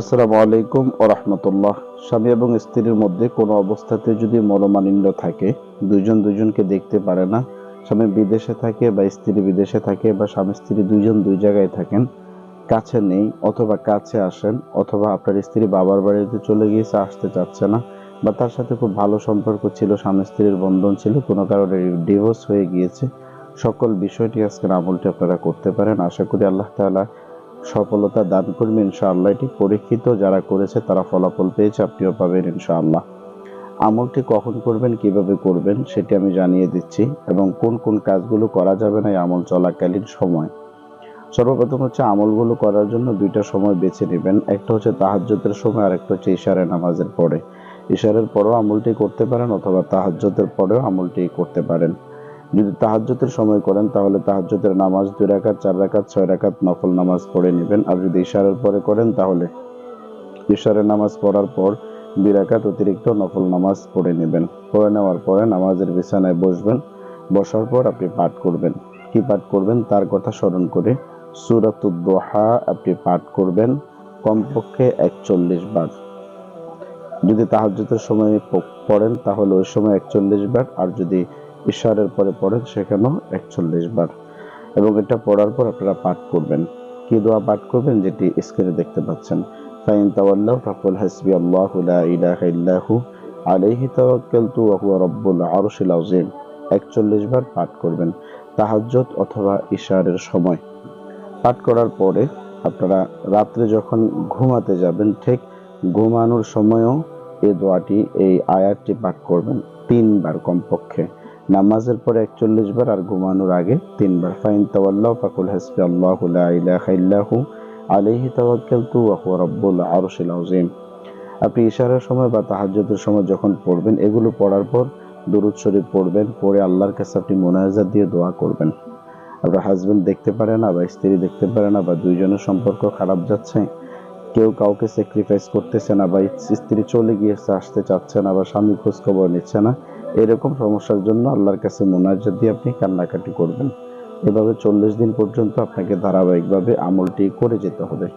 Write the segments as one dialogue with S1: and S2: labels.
S1: আসসালামু আলাইকুম ও রহমতুল্লাহ। স্বামী এবং স্ত্রীর মধ্যে কোনো অবস্থাতে যদি মনোমালিন্য থাকে, দুইজন দুইজনকে দেখতে পারে না, স্বামী বিদেশে থাকে বা স্ত্রী বিদেশে থাকে বা স্বামী স্ত্রী দুইজন দুই জায়গায় থাকেন, কাছে নেই অথবা কাছে আসেন, অথবা আপনার স্ত্রী বাবার বাড়িতে চলে গিয়েছে, আসতে চাচ্ছে না, বা তার সাথে খুব ভালো সম্পর্ক ছিল, স্বামী স্ত্রীর বন্ধন ছিল, কোনো কারণে ডিভোর্স হয়ে গিয়েছে, সকল বিষয়টি আজকের আমলটি আপনারা করতে পারেন। আশা করি আল্লাহ তাআলা সফলতা দান করবেন ইনশাআল্লাহ। এটি পরীক্ষিত যারা করেছে, তারা ফলাফল পেয়েছে, আপনিও পাবেন ইনশাআল্লাহ। আমলটি কখন করবেন, কীভাবে করবেন, সেটি আমি জানিয়ে দিচ্ছি। এবং কোন কোন কাজগুলো করা যাবে না, এই আমল চলাকালীন সময়। সর্বপ্রথম হচ্ছে আমলগুলো করার জন্য দুইটা সময় বেছে নেবেন। একটা হচ্ছে তাহাজ্জুদের সময় আর একটা হচ্ছে ইশারে নামাজের পরে। ইশারের পরেও আমলটি করতে পারেন অথবা তাহাজ্জুদের পরেও আমলটি করতে পারেন। যদি তাহাজ্জুদের সময় করেন, তাহলে তাহাজ্জুদের নামাজ দুই রাকাত, চার রাকাত, ছয় রাকাত নফল নামাজ পড়ে নেবেন। আর যদি ইশারের পরে করেন, তাহলে ইশারের নামাজ পড়ার পর দুই রাকাত অতিরিক্ত নফল নামাজ পড়ে নেবেন। পড়ে নেওয়ার পরে নামাজের বিছানায় বসবেন। বসার পর আপনি পাঠ করবেন। কি পাঠ করবেন? তার কথা স্মরণ করে সুরাতুদ্দোহা আপনি পাঠ করবেন কমপক্ষে একচল্লিশ বার। যদি তাহাজ্জুদের সময় পড়েন, তাহলে ওই সময় একচল্লিশ বার। আর যদি ইশারের পরে পড়েন সেখানেও একচল্লিশ বার। এবং এটা পড়ার পর আপনারা পাঠ করবেন। কি দোয়া পাঠ করবেন যেটি স্ক্রিনে দেখতে পাচ্ছেন? ফাইন তাওয়াল্লাহ, ফাকুল হাসবি আল্লাহু লা ইলাহা ইল্লাহু আলাইহি তাওয়াক্কালতু ওয়া হুয়া আরশিল আযীম। 41 বার পাঠ করবেন। তাহাজ্জুদ অথবা ইশারের সময়। পাঠ করার পরে আপনারা রাত্রে যখন ঘুমাতে যাবেন, ঠিক ঘুমানোর সময়ও এই দোয়াটি, এই আয়াতটি পাঠ করবেন তিনবার কমপক্ষে। নামাজের পরে একচল্লিশ বার আর ঘুমানোর আগে তিনবার। ফাইন তাওয়াল্লাহ ফাকুল হাসবি আল্লাহু লা ইলাহা ইল্লাহু আলাইহি তাওয়াক্কালতু ওয়া রাব্বুল আরশিল আপনি ইশারার সময় বা তাহাজ্জুদের সময় যখন পড়বেন, এগুলো পড়ার পর দুরুদ শরীফ পড়বেন, পড়ে আল্লাহর কাছে আপনি মোনাজাত দিয়ে দোয়া করবেন। আপনার হাজবেন্ড দেখতে পারে না বা স্ত্রী দেখতে পারে না বা দুইজনের সম্পর্ক খারাপ যাচ্ছে, কেউ কাউকে স্যাক্রিফাইস করতেছে না বা স্ত্রী চলে গিয়েছে, আসতে চাচ্ছে না বা স্বামী খোঁজখবর নিচ্ছে না এরকম সমস্যার জন্য আল্লাহর কাছে মোনাজাত দিয়ে আপনি কান্নাকাটি করবেন। এভাবে চল্লিশ দিন পর্যন্ত আপনাকে ধারাবাহিকভাবে আমলটি করে যেতে হবে।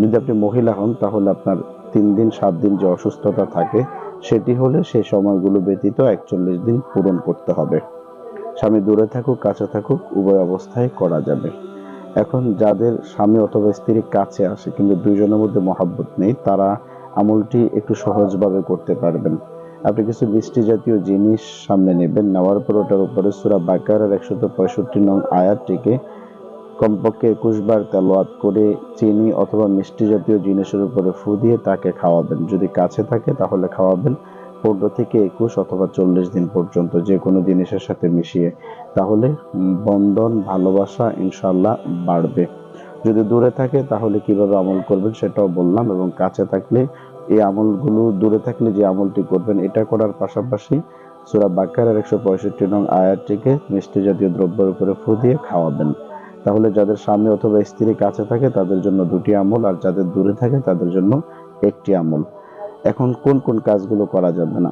S1: যদি আপনি মহিলা হন, তাহলে আপনার তিন দিন, সাত দিন যে অসুস্থতা থাকে, সেটি হলে সেই সময়গুলো ব্যতীত একচল্লিশ দিন পূরণ করতে হবে। স্বামী দূরে থাকুক, কাছে থাকুক, উভয় অবস্থায় করা যাবে। এখন যাদের স্বামী অথবা স্ত্রী কাছে আসে, কিন্তু দুইজনের মধ্যে মহাব্বত নেই, তারা আমলটি একটু সহজভাবে করতে পারবেন। আপনি কিছু মিষ্টি জাতীয় জিনিস সামনে নেবেন, নেওয়ার পর ওটার উপরে সুরা বাকার একশত পঁয়ষট্টি নং আয়াতটিকে কমপক্ষে একুশ বার তেলোয়াত করে চিনি অথবা মিষ্টি জাতীয় জিনিসের উপরে ফু দিয়ে তাকে খাওয়াবেন। যদি কাছে থাকে তাহলে খাওয়াবেন পনেরো থেকে একুশ অথবা চল্লিশ দিন পর্যন্ত যে কোনো জিনিসের সাথে মিশিয়ে। তাহলে বন্ধন, ভালোবাসা ইনশাল্লাহ বাড়বে। যদি দূরে থাকে তাহলে কীভাবে আমল করবেন সেটাও বললাম এবং কাছে থাকলে এই আমলগুলো দূরে থাকলে যে আমলটি করবেন, এটা করার পাশাপাশি সুরা বাক্কারের একশো পঁয়ষট্টি নং আয়াতটিকে মিষ্টি জাতীয় দ্রব্যের উপরে ফু দিয়ে খাওয়াবেন। তাহলে যাদের স্বামী অথবা স্ত্রী কাছে থাকে, তাদের জন্য দুটি আমল, আর যাদের দূরে থাকে, তাদের জন্য একটি আমল। এখন কোন কোন কাজগুলো করা যাবে না?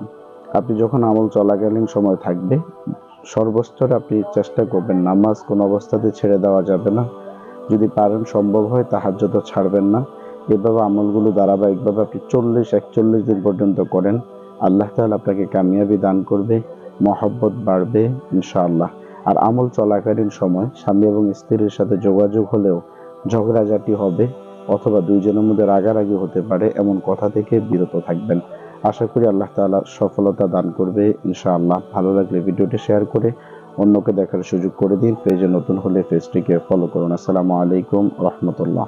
S1: আপনি যখন আমল চলাকালীন সময় থাকবে, সর্বস্তরে আপনি চেষ্টা করবেন, নামাজ কোন অবস্থাতে ছেড়ে দেওয়া যাবে না। যদি পারেন, সম্ভব হয় তাহাজ্জত ছাড়বেন না। এভাবে আমলগুলো ধারাবাহিকভাবে আপনি চল্লিশ, একচল্লিশ দিন পর্যন্ত করেন। আল্লাহ তাহলে আপনাকে কামিয়াবি দান করবে, মহব্বত বাড়বে, ইনশাআল্লাহ। আর আমল চলাকালীন সময় স্বামী এবং স্ত্রীর সাথে যোগাযোগ হলেও ঝগড়াঝাটি হবে অথবা দুইজনের মধ্যে রাগারাগি হতে পারে এমন কথা থেকে বিরত থাকবেন। আশা করি আল্লাহ তাআলা সফলতা দান করবে, ইনশাআল্লাহ। ভালো লাগলে ভিডিওটি শেয়ার করে অন্যকে দেখার সুযোগ করে দিন। পেজে নতুন হলে পেজটিকে ফলো করুন। আসসালামু আলাইকুম রহমতুল্লাহ।